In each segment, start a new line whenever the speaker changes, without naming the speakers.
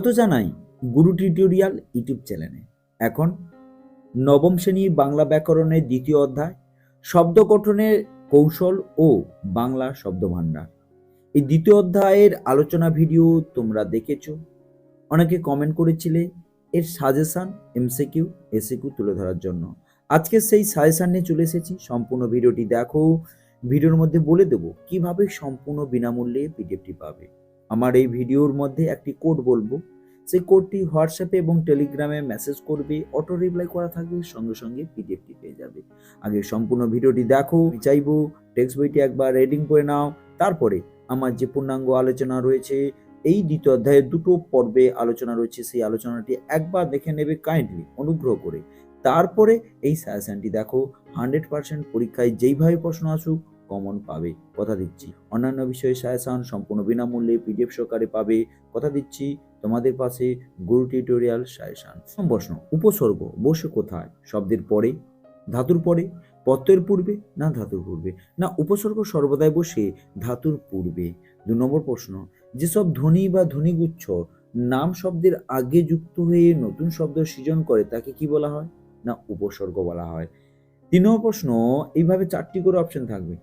কত জানাই গুরু tutorial YouTube চ্যানেলে। এখন নবম শ্রেণি বাংলা ব্যাকরণের দ্বিতীয় অধ্যায়, শব্দ গঠনের কৌশল ও বাংলা শব্দভাণ্ডার এই দ্বিতীয় অধ্যায়ের আলোচনা ভিডিও তোমরা দেখেছ। অনেকে কমেন্ট করেছিলে এর সাজেশন এমসিকিউ এসিকিউ তুলে ধরার জন্য। আজকে সেই সাজেশান নিয়ে চলে এসেছি। সম্পূর্ণ ভিডিওটি দেখো। ভিডিওর মধ্যে বলে দেবো কীভাবে সম্পূর্ণ বিনামূল্যে পিডিএফটি পাবে। আমার এই ভিডিওর মধ্যে একটি কোড বলব। সেই কোডটি হোয়াটসঅ্যাপে এবং টেলিগ্রামে মেসেজ করবে, অটো রিপ্লাই করা থাকবে, সঙ্গে সঙ্গে পিডিএফটি পেয়ে যাবে। আগে সম্পূর্ণ ভিডিওটি দেখো চাইব টেক্সট বইটি একবার রিডিং করে নাও। তারপরে আমার যে পূর্ণাঙ্গ আলোচনা রয়েছে, এই দ্বিতীয় অধ্যায়ের দুটো পর্বে আলোচনা রয়েছে, সেই আলোচনাটি একবার দেখে নেবে কাইন্ডলি অনুগ্রহ করে। তারপরে এই সাজেশনটি দেখো হান্ড্রেড পার্সেন্ট পরীক্ষায় যেইভাবে প্রশ্ন আসুক কমন পাবে। কথা দিচ্ছি। অন্যান্য বিষয়ে সাজেশন সম্পূর্ণ বিনামূল্যে পিডিএফ সহকারে পাবে। কথা দিচ্ছি তোমাদের পাশে গুরু টিউটোরিয়াল প্রথম প্রশ্ন, উপসর্গ বসে কোথায়? শব্দের পরে, ধাতুর পরে, পত্রের পূর্বে না ধাতুর পূর্বে? না, উপসর্গ সর্বদাই বসে ধাতুর পূর্বে। দু নম্বর প্রশ্ন, যেসব ধ্বনি বা ধ্বনিগুচ্ছ নাম শব্দের আগে যুক্ত হয়ে নতুন শব্দ সৃজন করে, তাকে কি বলা হয়? না, উপসর্গ বলা হয়। তিন নম্বর প্রশ্ন, এইভাবে চারটি করে অপশন থাকবে।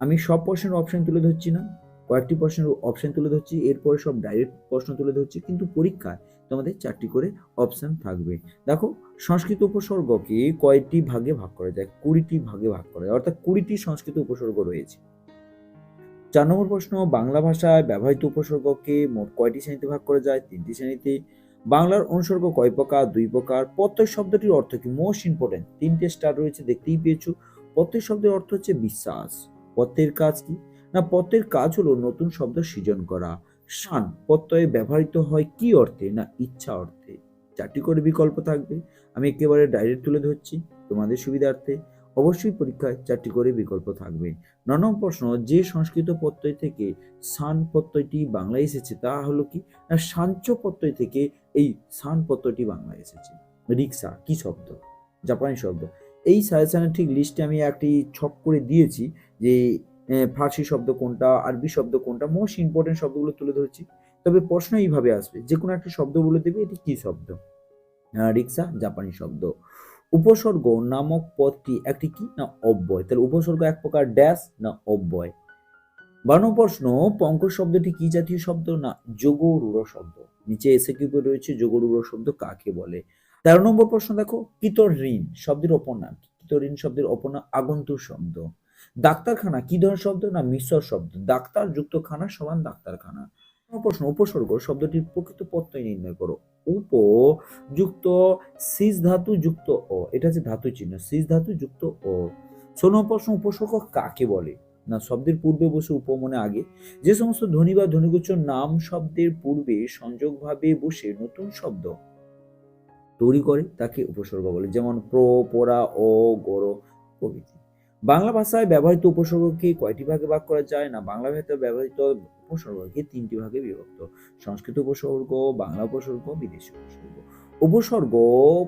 আমি সব প্রশ্নের অপশন তুলে ধরছি না। কয়েকটি প্রশ্নের অপশন তুলে ধরছি, এরপরে সব ডাইরেক্ট প্রশ্ন তুলে ধরছি, কিন্তু পরীক্ষায় তোমাদের চারটি করে অপশন থাকবে। দেখো, সংস্কৃত উপসর্গকে কয়টি ভাগে ভাগ করা যায়? কুড়িটি ভাগে ভাগ করা যায়, অর্থাৎ কুড়িটি সংস্কৃত উপসর্গ রয়েছে। চার নম্বর প্রশ্ন, বাংলা ভাষায় ব্যবহৃত উপসর্গকে মোট কয়টি শ্রেণীতে ভাগ করা যায়? তিনটি শ্রেণীতে। বাংলার অনুসর্গ কয় প্রকার? দুই প্রকার। প্রত্যয় শব্দটির অর্থ কি? মোস্ট ইম্পর্টেন্ট তিনটে স্টার রয়েছে, দেখতেই পেয়েছ। প্রত্যয় শব্দের অর্থ হচ্ছে বিশ্বাস। পত্রের কাজ কি? না পত্রের কাজ হলো নতুন শব্দ সৃজন করা। শান, প্রত্যয়ে ব্যবহৃত হয় কি অর্থে, না ইচ্ছা অর্থে? চারটি করে বিকল্প থাকবে। আমি একেবারে ডাইরেক্ট তুলে ধরছি তোমাদের সুবিধার্থে। অবশ্যই পরীক্ষায় চারটি করে বিকল্প থাকবে। নবম প্রশ্ন, যে সংস্কৃত প্রত্যয় থেকে সান প্রত্যয়টি বাংলায় এসেছে, তা হলো কি? না সাঞ্চ প্রত্যয় থেকে এই সান প্রত্যয়টি বাংলায় এসেছে? রিক্সা, কি শব্দ? জাপানি শব্দ। এই সাজেশনের ঠিক লিস্টে আমি একটি ছক করে দিয়েছি। যে ফার্সি শব্দ কোনটা, আরবি শব্দ কোনটা মোস্ট ইম্পর্টেন্ট শব্দগুলো তুলে ধরছি। তবে প্রশ্ন এইভাবে আসবে, যে কোনো একটা শব্দ বলে দেবে, এটি কি শব্দ? রিক্সা, জাপানি শব্দ। উপসর্গ নামক পদটি একটি কি? না, অব্যয়। তাহলে উপসর্গ এক প্রকার ড্যাশ না, অব্যয়। বারো প্রশ্ন পঙ্ক শব্দটি কি জাতীয় শব্দ? না, যোগরূঢ় শব্দ। নিচে এসে কি রয়েছে, যোগরূঢ় শব্দ কাকে বলে? তেরো নম্বর প্রশ্ন দেখো, কিতর ঋণ, শব্দের অপর? কিতর ঋণ, শব্দের অপর নাম, আগন্তুক শব্দ। ডাক্তারখানা, কি ধরনের শব্দ? না মিশ্র শব্দ। ডাক্তার যুক্ত খানা সমান ডাক্তারখানা। প্রশ্ন, উপসর্গ, শব্দটির প্রকৃত প্রত্যয় নির্ণয় করো। উপ, যুক্ত সিজ ধাতু যুক্ত অ। এটা হচ্ছে ধাতু চিহ্ন সিজ ধাতু যুক্ত অ। ষোলো প্রশ্ন, উপসর্গ কাকে বলে? না, শব্দের পূর্বে বসে উপমনে আগে। যে সমস্ত ধ্বনি বা ধ্বনিগুচ্ছ নাম শব্দের পূর্বে সংযোগভাবে বসে নতুন শব্দ তৈরি করে, তাকে উপসর্গ বলে। যেমন প্র পোড়া ও গড় প্রভৃতি। বাংলা ভাষায় ব্যবহৃত উপসর্গকে কয়টি ভাগে ভাগ করা যায়? না, বাংলা ভাষায় ব্যবহৃত উপসর্গকে তিনটি ভাগে বিভক্ত। সংস্কৃত উপসর্গ, বাংলা উপসর্গ, বিদেশি উপসর্গ। উপসর্গ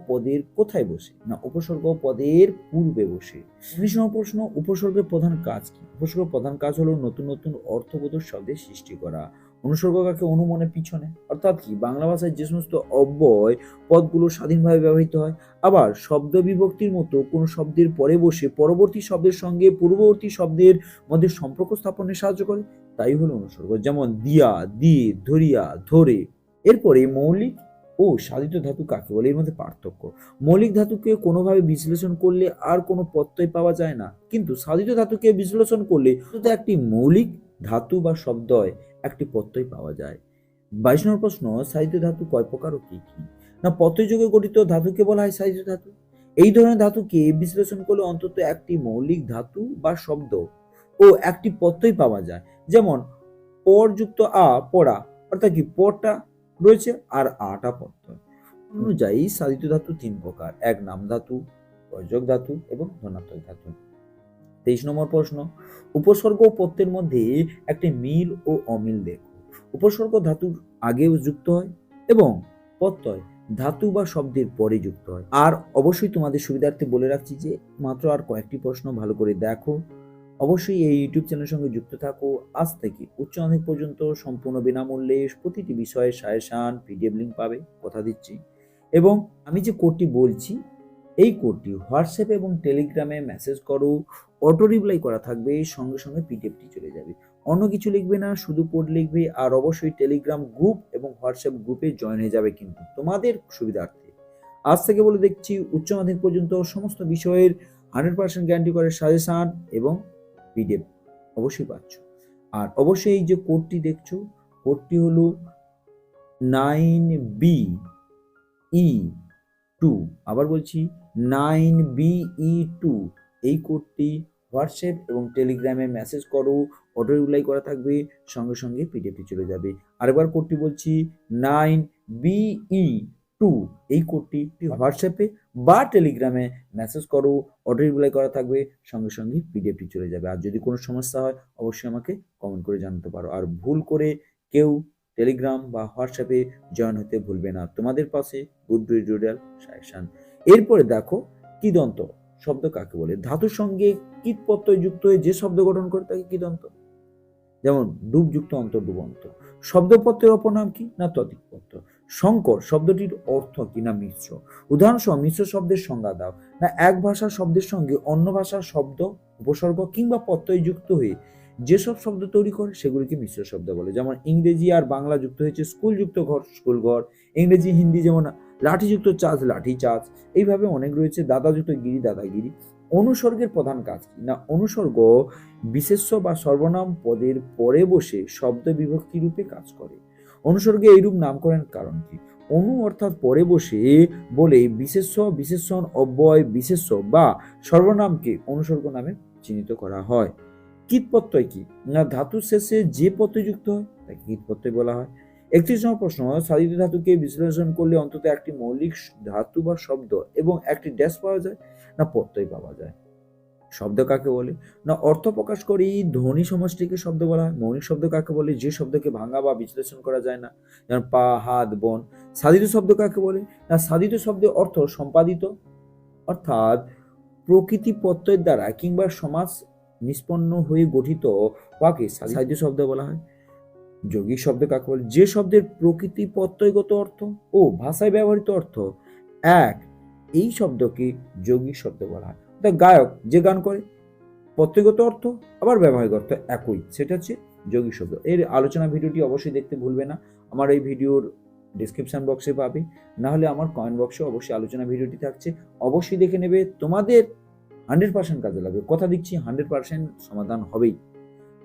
পদের কোথায় বসে? না, উপসর্গ পদের পূর্বে বসে। উনিশ প্রশ্ন, উপসর্গের প্রধান কাজ কি? উপসর্গের প্রধান কাজ হলো নতুন নতুন অর্থবোধক শব্দের সৃষ্টি করা। অনুসর্গ কাকে অনুমনের পিছনে? অর্থাৎ কি? বাংলা ভাষায় যে সমস্ত অব্যয় পদগুলো স্বাধীনভাবে ব্যবহৃত হয়, আবার শব্দ বিভক্তির মতো কোনো শব্দের পরে বসে পরবর্তী শব্দের সঙ্গে পূর্ববর্তী শব্দের মধ্যে সম্পর্ক স্থাপনে সাহায্য করে। তাই হলো অনুসর্গ। যেমন দিয়া দিয়ে ধরিয়া, ধরে। এরপরে মৌলিক ও সাধিত ধাতু কাকে বলে? এর মধ্যে পার্থক্য। মৌলিক ধাতুকে কোনোভাবে বিশ্লেষণ করলে আর কোনো প্রত্যয় পাওয়া যায় না। কিন্তু সাধিত ধাতুকে বিশ্লেষণ করলে একটি মৌলিক ধাতু বা শব্দয় একটি প্রত্যয় পাওয়া যায়। বাইশ নম্বর প্রশ্ন, সাহিত্য ধাতু কয় প্রকার ও কি কি? না পত্রযুগে গঠিত ধাতুকে বলা হয় সাহিত্য ধাতু? এই ধরনের ধাতুকে বিশ্লেষণ করলে অন্তত একটি মৌলিক ধাতু বা শব্দ ও একটি প্রত্যয় পাওয়া যায়। যেমন পরযুক্ত আ, পড়া, অর্থাৎ কি পরটা রয়েছে আর আটা প্রত্যয় অনুযায়ী সাধিত ধাতু তিন প্রকার, এক নাম ধাতু প্রযোগ ধাতু এবং ধনাত্মক ধাতু। তেইশ নম্বর প্রশ্ন, উপসর্গ ও মধ্যে একটি মিল ও অমিল দেখ উপসর্গ ধাতুর আগেও যুক্ত হয় এবং প্রত্যয় ধাতু বা শব্দের পরে যুক্ত হয়। আর অবশ্যই তোমাদের সুবিধার্থে বলে রাখছি যে, মাত্র আর কয়েকটি প্রশ্ন ভালো করে দেখো। অবশ্যই এই ইউটিউব চ্যানেলের সঙ্গে যুক্ত থাকো। আজ থেকে উচ্চ মাধ্যমিক পর্যন্ত সম্পূর্ণ বিনামূল্যে প্রতিটি বিষয়ে সাজেশান, পিডিএফ লিঙ্ক পাবে, কথা দিচ্ছি। এবং আমি যে কোডটি বলছি এই কোডটি হোয়াটসঅ্যাপে এবং টেলিগ্রামে মেসেজ করো, অটো রিপ্লাই করা থাকবে, সঙ্গে সঙ্গে পিডিএফটি চলে যাবে। অন্য কিছু লিখবে না, শুধু কোড লিখবে, আর অবশ্যই টেলিগ্রাম গ্রুপ এবং হোয়াটসঅ্যাপ গ্রুপে জয়েন হয়ে যাবে কিন্তু তোমাদের সুবিধার্থে। আজ থেকে বলে দেখছি, উচ্চ মাধ্যমিক পর্যন্ত সমস্ত বিষয়ের হান্ড্রেড পার্সেন্ট গ্যারান্টি করে সাজেশান এবং পিডিএফ অবশ্যই পাচ্ছ। আর অবশ্যই এই যে কোডটি দেখছ, কোডটি হলো নাইন বি ই টু আবার বলছি নাইন বিই টু এই কোডটি হোয়াটসঅ্যাপ এবং টেলিগ্রামে মেসেজ করো অটো রিপ্লাই করা থাকবে, সঙ্গে সঙ্গে পিডিএফটি চলে যাবে। আরেকবার কোডটি বলছি নাইন বিই টু এই কোডটি হোয়াটসঅ্যাপে বা টেলিগ্রামে মেসেজ করো অটো রিপ্লাই করা থাকবে, সঙ্গে সঙ্গে পিডিএফটি চলে যাবে। আর যদি কোনো সমস্যা হয়, অবশ্যই আমাকে কমেন্ট করে জানাতে পারো। আর ভুল করে কেউ টেলিগ্রাম বা হোয়াটসঅ্যাপে জয়েন হতে ভুলবে না। তোমাদের পাশে গুড টিউটোরিয়াল সাজেশন। এরপরে দেখো কিদন্ত শব্দ কাকে বলে? ধাতুর সঙ্গে কীট প্রত্যয় যুক্ত হয়ে যে শব্দ গঠন করে তাকে কিদন্ত? যেমন ডুবযুক্ত অন্তর্ডুবন্ত শব্দপত্রের অপর নাম কি? না তদিকপত্র শঙ্কর শব্দটির অর্থ কি? না, মিশ্র। উদাহরণসহ মিশ্র শব্দের সংজ্ঞা দাও। না, এক ভাষার শব্দের সঙ্গে অন্য ভাষার শব্দ, উপসর্গ কিংবা প্রত্যয় যুক্ত হয়ে যেসব শব্দ তৈরি করে, সেগুলিকে মিশ্র শব্দ বলে। যেমন ইংরেজি আর বাংলা যুক্ত হয়েছে স্কুল যুক্ত ঘর স্কুল ঘর ইংরেজি, হিন্দি যেমন লাঠিযুক্ত চাষ লাঠি চাষ এইভাবে অনেক রয়েছে। দাদাযুক্ত গিরি, দাদাগিরি। অনুসর্গের প্রধান কাজ কি? না, অনুসর্গ বিশেষ্য বা সর্বনাম পদের পরে বসে শব্দ বিভক্তি রূপে কাজ করে। অনুসর্গে এইরূপ নামকরণের কারণ কি? অনু অর্থাৎ পরে বসে বলে বিশেষ্য, বিশেষণ, অব্যয়, বিশেষ্য বা সর্বনামকে অনুসর্গ নামে চিহ্নিত করা হয়। কীট প্রত্যয় কি? না ধাতুর শেষে যে প্রত্যয় যুক্ত হয়, তাকে কীট প্রত্যয় বলা হয়। একত্রিশ নম্বর প্রশ্ন সাধিত ধাতুকে বিশ্লেষণ করলে অন্তত একটি মৌলিক ধাতু বা শব্দ এবং একটি ড্যাশ পাওয়া যায়, না প্রত্যয় পাওয়া যায়? শব্দ কাকে বলে? না অর্থ প্রকাশ করে ধ্বনি সমষ্টিকে শব্দ বলা হয়? মৌলিক শব্দ কাকে বলে? যে শব্দকে ভাঙা বা বিশ্লেষণ করা যায় না। যেমন পা, হাত, বন। সাধিত শব্দ কাকে বলে? না সাধিত শব্দের অর্থ সম্পাদিত, অর্থাৎ প্রকৃতি প্রত্যয়ের দ্বারা কিংবা সমাজ নিষ্পন্ন হয়ে গঠিত হওয়াকে সাহিত্য শব্দ বলা হয়। যৌগিক শব্দ কাকে বলে? যে শব্দের প্রকৃতি প্রত্যয়গত অর্থ ও ভাষায় ব্যবহৃত অর্থ এক এই শব্দকে যৌগিক শব্দ বলা হয়। অর্থাৎ গায়ক যে গান করে প্রত্যয়গত অর্থ আবার ব্যবহারিক অর্থ একই। সেটা হচ্ছে যৌগিক শব্দ। এর আলোচনা ভিডিওটি অবশ্যই দেখতে ভুলবে না। আমার এই ভিডিওর ডিসক্রিপশন বক্সে পাবে। না হলে আমার কমেন্ট বক্সে অবশ্যই আলোচনা ভিডিওটি থাকছে। অবশ্যই দেখে নেবে তোমাদের হান্ড্রেড পার্সেন্ট কাজে লাগবে। কথা দিচ্ছি, হান্ড্রেড পার্সেন্ট সমাধান হবেই।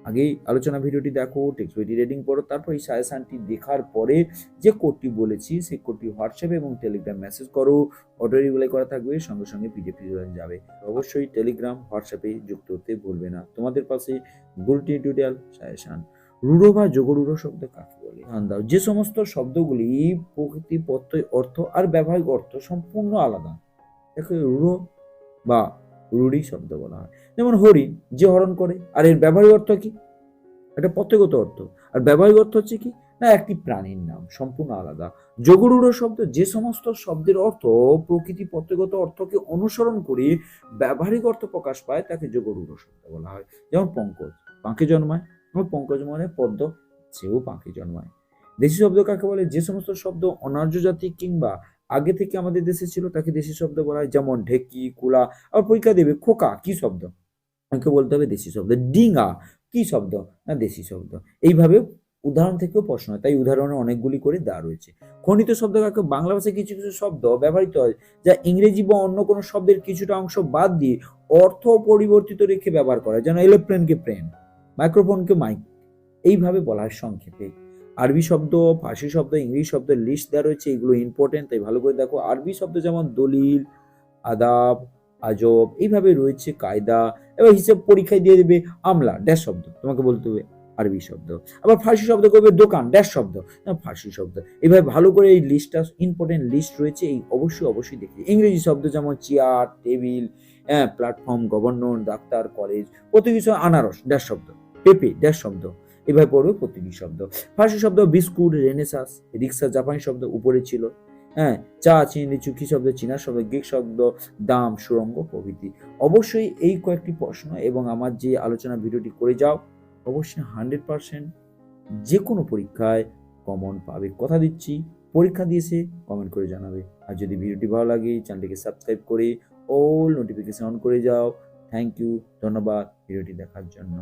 আগেই আলোচনা ভিডিওটি দেখো টেক্সট বইটি রিডিং করো তারপর এই সাজেশনটি দেখার পরে যে কোডটি বলেছি, সেই কোডটি হোয়াটসঅ্যাপ এবং টেলিগ্রাম মেসেজ করো অটো রিপ্লাই করা থাকবে, সঙ্গে সঙ্গে পিডিএফ যাবে। অবশ্যই টেলিগ্রাম হোয়াটসঅ্যাপে যুক্ত হতে ভুলবে না। তোমাদের পাশে গুল টিউটোরিয়াল, সাজেশন। রুড়ো বা যোগরূঢ় শব্দ কাকে বলে? দাও। যে সমস্ত শব্দগুলি প্রকৃতি প্রত্যয় অর্থ আর ব্যবহারিক অর্থ সম্পূর্ণ আলাদা। দেখো রুড়ো বা রুড়ি শব্দ বলা হয়। যেমন হরিণ যে হরণ করে, আর এর ব্যবহারিক অর্থ কি? এটা প্রত্যেকগত অর্থ। আর ব্যবহারিক অর্থ হচ্ছে কি? না, একটি প্রাণীর নাম, সম্পূর্ণ আলাদা। যোগরূঢ় শব্দ যে সমস্ত শব্দের অর্থ, প্রকৃতি প্রত্যেকগত অর্থকে অনুসরণ করে ব্যবহারিক অর্থ প্রকাশ পায়, তাকে যোগরূঢ় শব্দ বলা হয়। যেমন পঙ্কজ, পাঁকে জন্মায়। এবং পঙ্কজ মানে পদ্ম, সেও পাঁকে জন্মায়। দেশি শব্দ কাকে বলে? যে সমস্ত শব্দ অনার্য জাতি কিংবা আগে থেকে আমাদের দেশে ছিল, তাকে দেশি শব্দ বলা হয়। যেমন ঢেকি, কুলা, আবার পরীক্ষা দেবে, খোকা, কি শব্দ? আমাকে বলতে হবে দেশি শব্দ। ডিঙা, কি শব্দ? না, দেশি শব্দ। এইভাবে উদাহরণ থেকেও প্রশ্ন হয়। তাই উদাহরণে অনেকগুলি করে দেওয়া রয়েছে। খনিত শব্দ কাকে? বাংলা ভাষায় কিছু কিছু শব্দ ব্যবহৃত হয়, যা ইংরেজি বা অন্য কোনো শব্দের কিছুটা অংশ বাদ দিয়ে অর্থ পরিবর্তিত রেখে ব্যবহার করা যেন এলোপ্লেনকে প্লেন, মাইক্রোফোনকে মাইক, এইভাবে বলা হয় সংক্ষেপে। আরবি শব্দ, ফার্সি শব্দ, ইংলিশ শব্দ, লিস্ট দেওয়া রয়েছে, এগুলো ইম্পর্টেন্ট তাই ভালো করে দেখো। আরবি শব্দ যেমন দলিল, আদাব, আজব, এইভাবে রয়েছে, কায়দা, এবার হিসেব পরীক্ষায় দিয়ে দেবে আমলা ড্যাশ শব্দ, তোমাকে বলতে হবে আরবি শব্দ। আবার ফার্সি শব্দ করবে দোকান ড্যাশ শব্দ ফার্সি শব্দ। এইভাবে ভালো করে এই লিস্টটা ইম্পর্টেন্ট লিস্ট রয়েছে, এই অবশ্যই অবশ্যই দেখি ইংরেজি শব্দ যেমন চেয়ার টেবিল হ্যাঁ প্ল্যাটফর্ম গভর্নর ডাক্তার কলেজ প্রতি কিছু আনারস ড্যাশ শব্দ, পেপে ড্যাশ শব্দ। এভাবে পড়বে প্রতিটি শব্দ। ফার্সি শব্দ বিস্কুট, রেনেসাস, রিক্সা, জাপানি শব্দ উপরে ছিল। হ্যাঁ চা, চিনি, চুকি শব্দ, চীনা শব্দ, গ্রিক শব্দ, দাম, সুরঙ্গ প্রভৃতি। অবশ্যই এই কয়েকটি প্রশ্ন এবং আমার যে আলোচনা ভিডিওটি করে যাও, অবশ্যই হান্ড্রেড পার্সেন্ট যে কোনো পরীক্ষায় কমন পাবে। কথা দিচ্ছি, পরীক্ষা দিয়েছে, কমেন্ট করে জানাবে। আর যদি ভিডিওটি ভালো লাগে, চ্যানেলটিকে সাবস্ক্রাইব করে, অল নোটিফিকেশন অন করে যাও। থ্যাংক ইউ, ধন্যবাদ ভিডিওটি দেখার জন্য।